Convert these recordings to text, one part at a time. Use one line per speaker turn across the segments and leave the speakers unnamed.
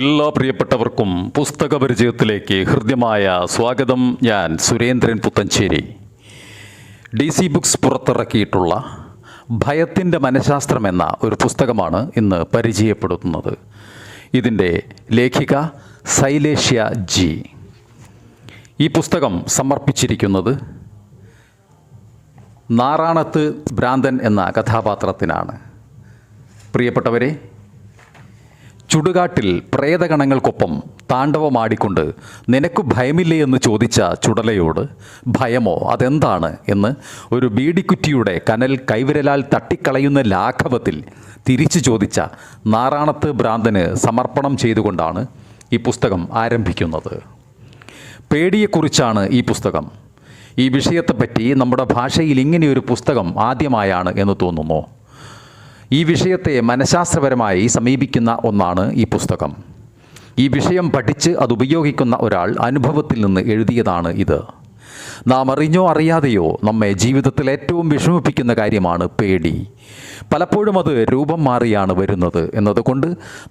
എല്ലാ പ്രിയപ്പെട്ടവർക്കും പുസ്തക പരിചയത്തിലേക്ക് ഹൃദ്യമായ സ്വാഗതം ഞാൻ Surendran Puthenchery D C Books പുറത്തിറക്കിയിട്ടുള്ള ഭയത്തിന്റെ മനഃശാസ്ത്രം എന്ന ഒരു പുസ്തകമാണ് ഇന്ന് പരിചയപ്പെടുത്തുന്നത്. ഇതിന്റെ ലേഖിക സൈലേഷ്യ ജി. ഈ പുസ്തകം സമർപ്പിച്ചിരിക്കുന്നത് നാറാണത്ത് ഭ്രാന്തൻ എന്ന കഥാപാത്രത്തിനാണ്. പ്രിയപ്പെട്ടവരെ ചുടുകാട്ടിൽ പ്രേതഗണങ്ങൾക്കൊപ്പം താണ്ഡവമാടിക്കൊണ്ട് നിനക്ക് ഭയമില്ലേ എന്ന് ചോദിച്ച ചുടലയോട് ഭയമോ? അതെന്താണ്? എന്ന് ഒരു ബീഡിക്കുറ്റിയുടെ കനൽ കൈവിരലാൽ തട്ടിക്കളയുന്ന ലാഘവത്തിൽ തിരിച്ചു ചോദിച്ച നാറാണത്ത് ഭ്രാന്തന് സമർപ്പണം ചെയ്തുകൊണ്ടാണ് ഈ പുസ്തകം ആരംഭിക്കുന്നത്. പേടിയെക്കുറിച്ചാണ് ഈ പുസ്തകം. ഈ വിഷയത്തെപ്പറ്റി നമ്മുടെ ഭാഷയിൽ ഇങ്ങനെയൊരു പുസ്തകം ആദ്യമായാണ് എന്ന് തോന്നുന്നു. ഈ വിഷയത്തെ മനഃശാസ്ത്രപരമായി സമീപിക്കുന്ന ഒന്നാണ് ഈ പുസ്തകം. ഈ വിഷയം പഠിച്ച് അത് ഉപയോഗിക്കുന്ന ഒരാൾ അനുഭവത്തിൽ നിന്ന് എഴുതിയതാണ് ഇത്. നാം അറിഞ്ഞോ അറിയാതെയോ നമ്മെ ജീവിതത്തിൽ ഏറ്റവും വിഷമിപ്പിക്കുന്ന കാര്യമാണ് പേടി. പലപ്പോഴും അത് രൂപം മാറിയാണ് വരുന്നത് എന്നതുകൊണ്ട്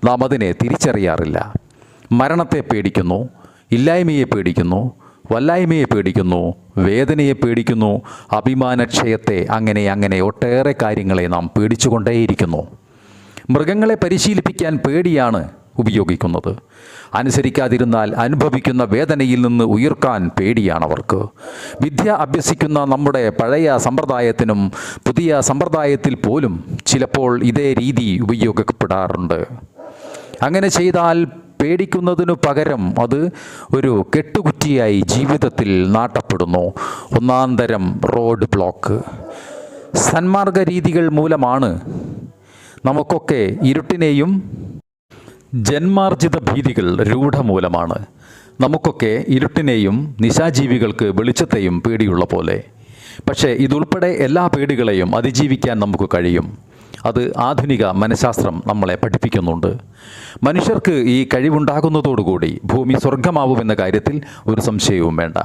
നാം അതിനെ തിരിച്ചറിയാറില്ല. മരണത്തെ പേടിക്കുന്നു ഇല്ലായ്മയെ പേടിക്കുന്നു വല്ലായ്മയെ പേടിക്കുന്നു വേദനയെ പേടിക്കുന്നു അഭിമാനക്ഷയത്തെ അങ്ങനെ അങ്ങനെ ഒട്ടേറെ കാര്യങ്ങളെ നാം പേടിച്ചുകൊണ്ടേയിരിക്കുന്നു. മൃഗങ്ങളെ പരിശീലിപ്പിക്കാൻ പേടിയാണ് ഉപയോഗിക്കുന്നത്. അനുസരിക്കാതിരുന്നാൽ അനുഭവിക്കുന്ന വേദനയിൽ നിന്ന് ഉയർക്കാൻ പേടിയാണ് അവർക്ക് വിദ്യ അഭ്യസിക്കുന്ന നമ്മുടെ പഴയ സമ്പ്രദായത്തിനും പുതിയ സമ്പ്രദായത്തിൽ പോലും ചിലപ്പോൾ ഇതേ രീതി ഉപയോഗിക്കപ്പെടാറുണ്ട് അങ്ങനെ ചെയ്താൽ പേടിക്കുന്നതിനു പകരം അത് ഒരു കെട്ടുകുറ്റിയായി ജീവിതത്തിൽ നാട്ടപ്പെടുന്നു. ഒന്നാന്തരം റോഡ് ബ്ലോക്ക്. സന്മാർഗ രീതികൾ മൂലമാണ് നമുക്കൊക്കെ ഇരുട്ടിനെയും ജന്മാർജിത ഭീതികൾ രൂഢമൂലമാണ്. നമുക്കൊക്കെ ഇരുട്ടിനെയും നിശാജീവികൾക്ക് വെളിച്ചത്തെയും പേടിയുള്ള പോലെ. പക്ഷേ ഇതുൾപ്പെടെ എല്ലാ പേടികളെയും അതിജീവിക്കാൻ നമുക്ക് കഴിയും. അത് ആധുനിക മനഃശാസ്ത്രം നമ്മളെ പഠിപ്പിക്കുന്നുണ്ട്. മനുഷ്യർക്ക് ഈ കഴിവുണ്ടാകുന്നതോടുകൂടി ഭൂമി സ്വർഗമാവുമെന്ന കാര്യത്തിൽ ഒരു സംശയവും വേണ്ട.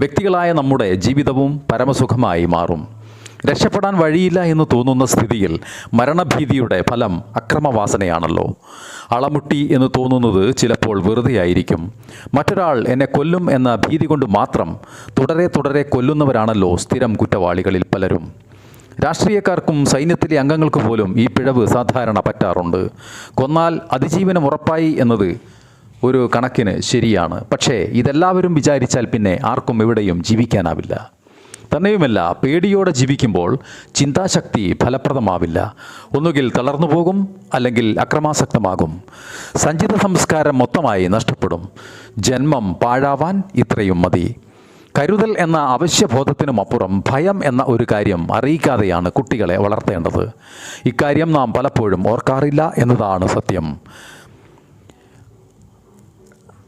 വ്യക്തികളായ നമ്മുടെ ജീവിതവും പരമസുഖമായി മാറും. രക്ഷപ്പെടാൻ വഴിയില്ല എന്ന് തോന്നുന്ന സ്ഥിതിയിൽ മരണഭീതിയുടെ ഫലം അക്രമവാസനയാണല്ലോ. അളമുട്ടി എന്ന് തോന്നുന്നത് ചിലപ്പോൾ വെറുതെയായിരിക്കും. മറ്റൊരാൾ എന്നെ കൊല്ലും എന്ന ഭീതി കൊണ്ട് മാത്രം തുടരെ തുടരെ കൊല്ലുന്നവരാണല്ലോ സ്ഥിരം കുറ്റവാളികളിൽ പലരും. രാഷ്ട്രീയക്കാർക്കും സൈന്യത്തിലെ അംഗങ്ങൾക്ക് പോലും ഈ പിഴവ് സാധാരണ പറ്റാറുണ്ട്. കൊന്നാൽ അതിജീവനം ഉറപ്പായി എന്നത് ഒരു കണക്കിന് ശരിയാണ്. പക്ഷേ ഇതെല്ലാവരും വിചാരിച്ചാൽ പിന്നെ ആർക്കും എവിടെയും ജീവിക്കാനാവില്ല. തന്നെയുമല്ല പേടിയോടെ ജീവിക്കുമ്പോൾ ചിന്താശക്തി ഫലപ്രദമാവില്ല. ഒന്നുകിൽ തളർന്നു പോകും അല്ലെങ്കിൽ അക്രമാസക്തമാകും. സഞ്ചിത സംസ്കാരം മൊത്തമായി നഷ്ടപ്പെടും. ജന്മം പാഴാവാൻ ഇത്രയും മതി. കരുതൽ എന്ന അവശ്യബോധത്തിനുമപ്പുറം ഭയം എന്ന ഒരു കാര്യം അറിയിക്കാതെയാണ് കുട്ടികളെ വളർത്തേണ്ടത്. ഇക്കാര്യം നാം പലപ്പോഴും ഓർക്കാറില്ല എന്നതാണ് സത്യം.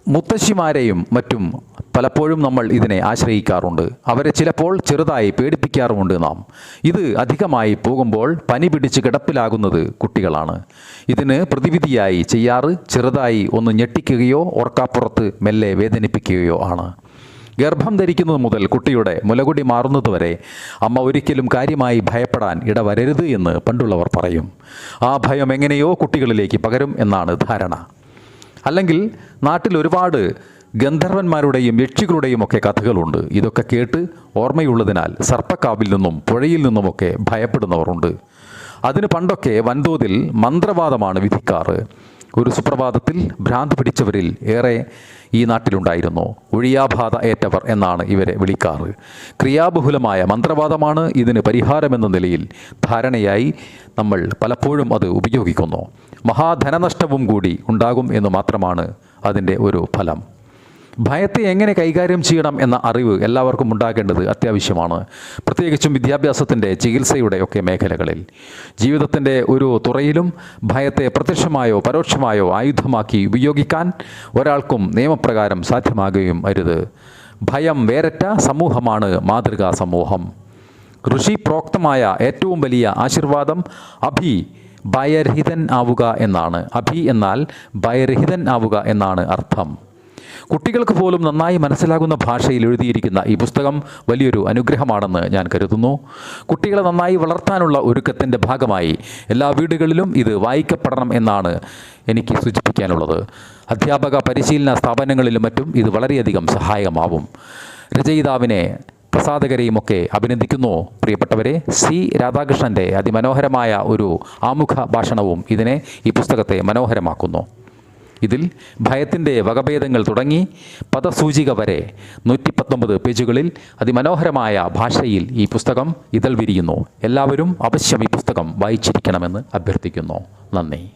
മുത്തശ്ശിമാരെയും മറ്റും പലപ്പോഴും നമ്മൾ ഇതിനെ ആശ്രയിക്കാറുണ്ട്. അവരെ ചിലപ്പോൾ ചെറുതായി പേടിപ്പിക്കാറുമുണ്ട് നാം. ഇത് അധികമായി പോകുമ്പോൾ പനി പിടിച്ച് കിടപ്പിലാകുന്നത് കുട്ടികളാണ്. ഇതിന് പ്രതിവിധിയായി ചെയ്യാറ് ചെറുതായി ഒന്ന് ഞെട്ടിക്കുകയോ ഓർക്കാപ്പുറത്ത് മെല്ലെ വേദനിപ്പിക്കുകയോ ആണ്. ഗർഭം ധരിക്കുന്നത് മുതൽ കുട്ടിയുടെ മുലകുടി മാറുന്നതുവരെ അമ്മ ഒരിക്കലും കാര്യമായി ഭയപ്പെടാൻ ഇടവരരുത് എന്ന് പണ്ടുള്ളവർ പറയും. ആ ഭയം എങ്ങനെയോ കുട്ടികളിലേക്ക് പകരും എന്നാണ് ധാരണ. അല്ലെങ്കിൽ നാട്ടിൽ ഒരുപാട് ഗന്ധർവന്മാരുടെയും യക്ഷികളുടെയും ഒക്കെ കഥകളുണ്ട്. ഇതൊക്കെ കേട്ട് ഓർമ്മയുള്ളതിനാൽ സർപ്പക്കാവിൽ നിന്നും പുഴയിൽ നിന്നുമൊക്കെ ഭയപ്പെടുന്നവരുണ്ട് അതിന് പണ്ടൊക്കെ വൻതോതിൽ മന്ത്രവാദമാണ് വിധിക്കാറ്. ഒരു സുപ്രഭാതത്തിൽ ഭ്രാന്ത് പിടിച്ചവരിൽ ഏറെ ഈ നാട്ടിലുണ്ടായിരുന്നു. ഒഴിയാബാധ ഏറ്റവർ എന്നാണ് ഇവരെ വിളിക്കാറ്. ക്രിയാബഹുലമായ മന്ത്രവാദമാണ് ഇതിന് പരിഹാരമെന്ന നിലയിൽ ധാരണയായി നമ്മൾ പലപ്പോഴും അത് ഉപയോഗിക്കുന്നു. മഹാധനനഷ്ടവും കൂടി ഉണ്ടാകും എന്ന് മാത്രമാണ് അതിന്റെ ഒരു ഫലം. ഭയത്തെ എങ്ങനെ കൈകാര്യം ചെയ്യണം എന്ന അറിവ് എല്ലാവർക്കും ഉണ്ടാകേണ്ടത് അത്യാവശ്യമാണ്. പ്രത്യേകിച്ചും വിദ്യാഭ്യാസത്തിന്റെ ചികിത്സയുടെ ഒക്കെ മേഖലകളിൽ. ജീവിതത്തിന്റെ ഒരു തുറയിലും ഭയത്തെ പ്രത്യക്ഷമായോ പരോക്ഷമായോ ആയുധമാക്കി ഉപയോഗിക്കാൻ ഒരാൾക്കും നിയമപ്രകാരം സാധ്യമാകുകയും അരുത്. ഭയം വേരറ്റ സമൂഹമാണ് മാതൃകാ സമൂഹം. ഋഷി പ്രോക്തമായ ഏറ്റവും വലിയ ആശീർവാദം അഭി ഭയരഹിതൻ ആവുക എന്നാണ്. അഭി എന്നാൽ ഭയരഹിതൻ ആവുക എന്നാണ് അർത്ഥം. കുട്ടികൾക്ക് പോലും നന്നായി മനസ്സിലാകുന്ന ഭാഷയിൽ എഴുതിയിരിക്കുന്ന ഈ പുസ്തകം വലിയൊരു അനുഗ്രഹമാണെന്ന് ഞാൻ കരുതുന്നു. കുട്ടികളെ നന്നായി വളർത്താനുള്ള ഒരുക്കത്തിന്റെ ഭാഗമായി എല്ലാ വീടുകളിലും ഇത് വായിക്കപ്പെടണം എന്നാണ് എനിക്ക് സൂചിപ്പിക്കാനുള്ളത്. അധ്യാപക പരിശീലന സ്ഥാപനങ്ങളിലും മറ്റും ഇത് വളരെയധികം സഹായകമാവും. രചയിതാവിനെ പ്രസാധകരെയുമൊക്കെ അഭിനന്ദിക്കുന്നു. പ്രിയപ്പെട്ടവരെ സി. രാധാകൃഷ്ണന്റെ അതിമനോഹരമായ ഒരു ആമുഖ ഭാഷണവും ഇതിനെ ഈ പുസ്തകത്തെ മനോഹരമാക്കുന്നു. ഇതിൽ ഭയത്തിന്റെ വകഭേദങ്ങൾ തുടങ്ങി പദസൂചിക വരെ നൂറ്റി പത്തൊമ്പത് പേജുകളിൽ അതിമനോഹരമായ ഭാഷയിൽ ഈ പുസ്തകം ഇതൾ വിരിയുന്നു. എല്ലാവരും അവശ്യം ഈ പുസ്തകം വായിച്ചിരിക്കണമെന്ന് അഭ്യർത്ഥിക്കുന്നു. നന്ദി.